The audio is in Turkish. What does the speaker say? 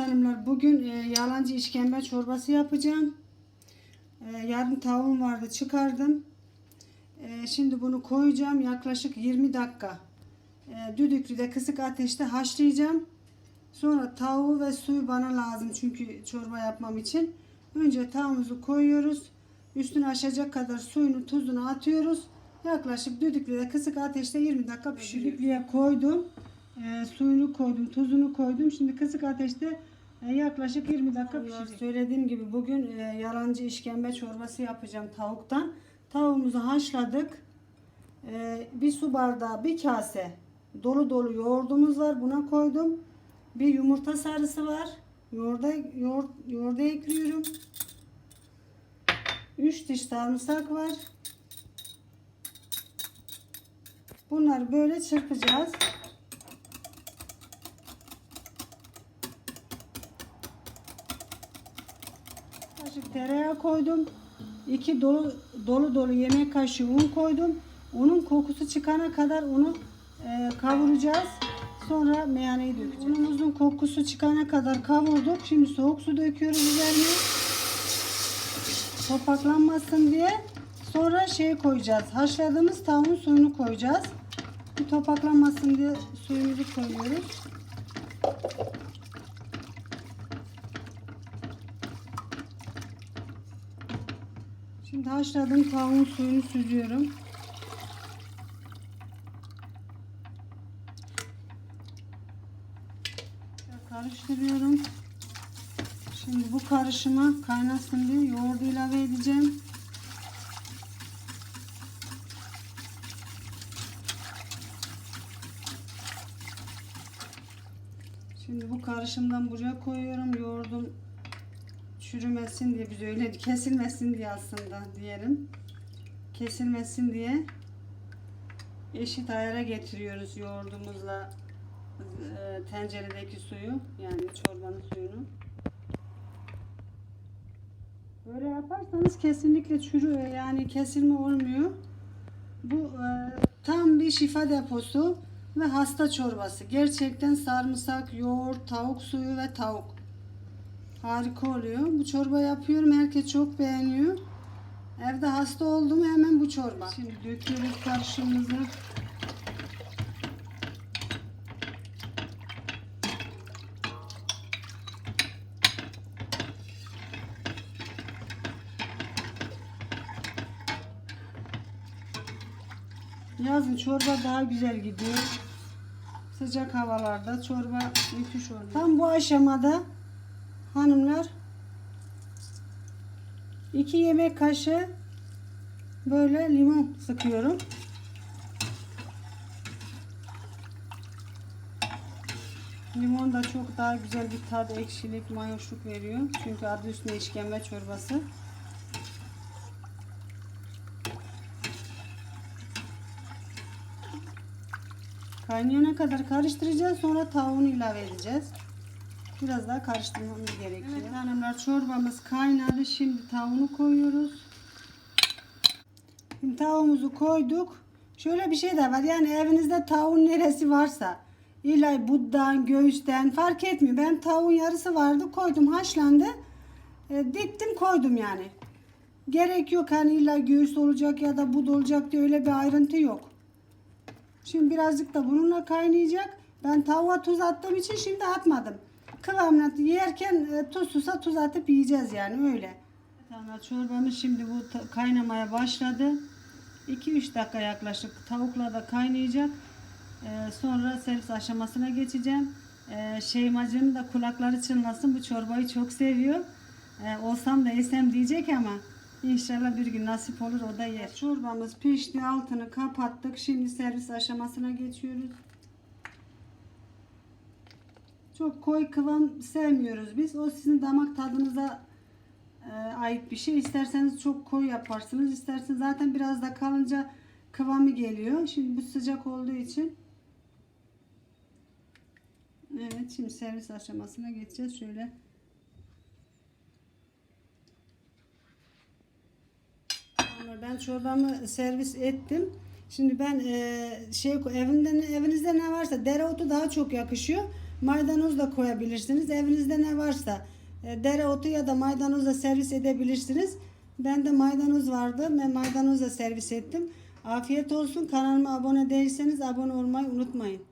hanımlar bugün e, yalancı işkembe çorbası yapacağım. E, yarın tavuğum vardı çıkardım. E, şimdi bunu koyacağım yaklaşık 20 dakika. E, düdüklüde kısık ateşte haşlayacağım. Sonra tavuğu ve suyu bana lazım çünkü çorba yapmam için. Önce tavuğumuzu koyuyoruz. Üstünü aşacak kadar suyunu tuzunu atıyoruz. Yaklaşık düdüklüde kısık ateşte 20 dakika pişiriyoruz. Düdüklüye koydum. E, suyunu koydum, tuzunu koydum. Şimdi kısık ateşte e, yaklaşık 20 dakika pişecek. Söylediğim gibi bugün e, yalancı işkembe çorbası yapacağım tavuktan. Tavuğumuzu haşladık. E, bir su bardağı, bir kase dolu dolu yoğurdumuz var. Buna koydum. Bir yumurta sarısı var. Yoğurda, yoğurt, yoğurda ekliyorum. 3 diş sarımsak var. Bunları böyle çırpacağız. Kaşık tereyağı koydum. 2 dolu dolu dolu yemek kaşığı un koydum. Unun kokusu çıkana kadar onu e, kavuracağız. Sonra meyaneyi dökeceğiz. Unumuzun kokusu çıkana kadar kavurduk. Şimdi soğuk su döküyoruz üzerine. Topaklanmasın diye. Sonra şey koyacağız. Haşladığımız tavuğun suyunu koyacağız. Bir topaklanmasın diye suyumuzu koyuyoruz. Şimdi haşladığım tavuğun suyunu süzüyorum. Karıştırıyorum. Şimdi bu karışıma kaynasın diye yoğurdu ilave edeceğim. Şimdi bu karışımdan buraya koyuyorum. Yoğurdum çürümesin diye biz öyle kesilmesin diye aslında diyelim. Kesilmesin diye eşit ayara getiriyoruz yoğurdumuzla e, tenceredeki suyu yani çorbanın suyunu. Böyle yaparsanız kesinlikle çürü yani kesilme olmuyor. Bu e, tam bir şifa deposu ve hasta çorbası. Gerçekten sarımsak, yoğurt, tavuk suyu ve tavuk. Harika oluyor. Bu çorba yapıyorum. Herkes çok beğeniyor. Evde hasta oldum hemen bu çorba. Şimdi döküyoruz karışımımızı. Yazın çorba daha güzel gidiyor. Sıcak havalarda çorba müthiş oluyor. Tam bu aşamada hanımlar 2 yemek kaşığı böyle limon sıkıyorum. Limon da çok daha güzel bir tat, ekşilik, mayoşluk veriyor. Çünkü adı üstünde işkembe çorbası. Kaynayana kadar karıştıracağız. Sonra tavuğunu ilave edeceğiz. Biraz daha karıştırmamız gerekiyor. Evet hanımlar çorbamız kaynadı. Şimdi tavuğunu koyuyoruz. Şimdi tavuğumuzu koyduk. Şöyle bir şey de var. Yani evinizde tavuğun neresi varsa illa buddan, göğüsten fark etmiyor. Ben tavuğun yarısı vardı. Koydum haşlandı. E, diktim koydum yani. Gerek yok hani illa göğüs olacak ya da bud olacak diye öyle bir ayrıntı yok. Şimdi birazcık da bununla kaynayacak. Ben tavuğa tuz attığım için şimdi atmadım. Kıvamına yerken e, tuzsuzsa tuz atıp yiyeceğiz yani öyle. Tamam çorbamız şimdi bu kaynamaya başladı. 2-3 dakika yaklaşık tavukla da kaynayacak. E, sonra servis aşamasına geçeceğim. E, Şeymacığım da kulakları çınlasın bu çorbayı çok seviyor. E, olsam da yesem diyecek ama inşallah bir gün nasip olur o da yer. Çorbamız pişti altını kapattık. Şimdi servis aşamasına geçiyoruz. Çok koyu kıvam sevmiyoruz biz. O sizin damak tadınıza e, ait bir şey. İsterseniz çok koyu yaparsınız. İsterseniz zaten biraz da kalınca kıvamı geliyor. Şimdi bu sıcak olduğu için Evet şimdi servis aşamasına geçeceğiz. Şöyle. Ben çorbamı servis ettim. Şimdi ben e, şey evinde evinizde ne varsa dereotu daha çok yakışıyor. Maydanoz da koyabilirsiniz. Evinizde ne varsa e, dereotu ya da maydanozla servis edebilirsiniz. Ben de maydanoz vardı. Ben maydanozla servis ettim. Afiyet olsun. Kanalıma abone değilseniz abone olmayı unutmayın.